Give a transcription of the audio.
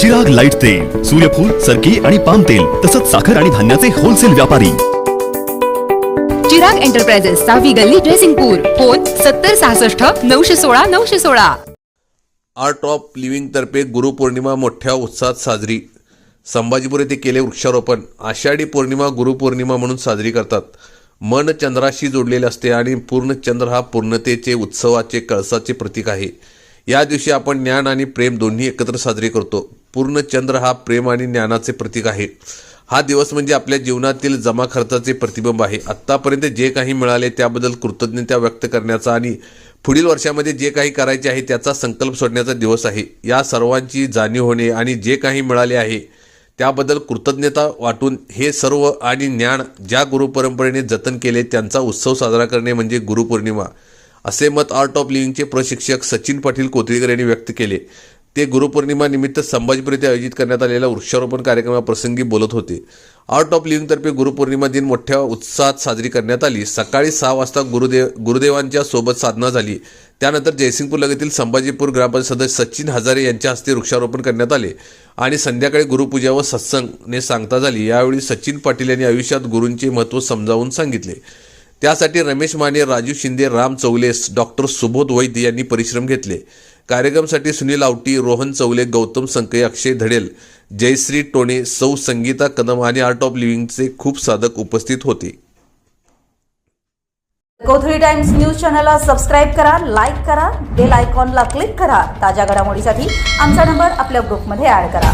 Chirag light तेल सूर्यफूल सरकी आणि पाम तेल तसंच साखर आणि धान्याचे होलसेल व्यापारी. चिराग एंटरप्राइजेस सहावी गल्ली ड्रेसिंगपूर फोन सत्तर सहासष्ट नऊशे सोळा नऊशे सोळा. आर्ट ऑफ लिव्हिंगतर्फे गुरुपौर्णिमा मोठ्या उत्साहात साजरी. संभाजीपूर येथे केले वृक्षारोपण. आषाढी पौर्णिमा गुरुपौर्णिमा म्हणून साजरी करतात. मन चंद्राशी जोडलेले असते आणि पूर्ण चंद्र हा पूर्णतेचे उत्सवाचे कळसाचे प्रतीक आहे. या दिवशी आपण ज्ञान आणि प्रेम दोन्ही एकत्र साजरे करतो. पूर्ण चंद्र हा प्रेम आणि ज्ञानाचे प्रतीक आहे. हा दिवस म्हणजे आपल्या जीवनातील जमा खर्चाचे प्रतिबिंब आहे. आत्तापर्यंत जे काही मिळाले त्याबद्दल कृतज्ञता व्यक्त करण्याचा आणि पुढील वर्षामध्ये जे काही करायचे आहे त्याचा संकल्प सोडण्याचा दिवस आहे. या सर्वांची जाणीव होणे आणि जे काही मिळाले आहे त्याबद्दल कृतज्ञता वाटून हे सर्व आणि ज्ञान ज्या गुरुपरंपरेने जतन केले त्यांचा उत्सव साजरा करणे म्हणजे गुरुपौर्णिमा. असे मत आर्ट ऑफ लिव्हिंगचे प्रशिक्षक सचिन पाटील कोथळीकर यांनी व्यक्त केले. ते गुरुपौर्णिमानिमित्त संभाजीपूर येथे आयोजित करण्यात आलेल्या वृक्षारोपण कार्यक्रमाप्रसंगी बोलत होते. आर्ट ऑफ लिव्हिंगतर्फे गुरुपौर्णिमा दिन मोठ्या उत्साहात साजरी करण्यात आली. सकाळी सहा वाजता गुरुदेव गुरुदेवांच्या सोबत साधना झाली. त्यानंतर जयसिंगपूर लगतील संभाजीपूर ग्रामपंचायत सदस्य सचिन हजारे यांच्या हस्ते वृक्षारोपण करण्यात आले आणि संध्याकाळी गुरुपूजा व सत्संगने सांगता झाली. यावेळी सचिन पाटील यांनी आयुष्यात गुरूंचे महत्त्व समजावून सांगितले. त्यासाठी रमेश माने राजू शिंदे राम चौले डॉक्टर सुबोध वैद्य यांनी परिश्रम घेतले. कार्यक्रमासाठी सुनील आवटी रोहन चौले गौतम संकय अक्षय धडेल जयश्री टोणे सौ संगीता कदम आणि आर्ट ऑफ लिव्हिंगचे खूप साधक उपस्थित होते. कोथळी टाइम्स न्यूज चॅनलला सबस्क्राईब करा लाईक करा बेल आयकॉनला क्लिक करा. ताज्या घडामोडीसाठी आमचा नंबर आपल्या ग्रुपमध्ये ॲड करा.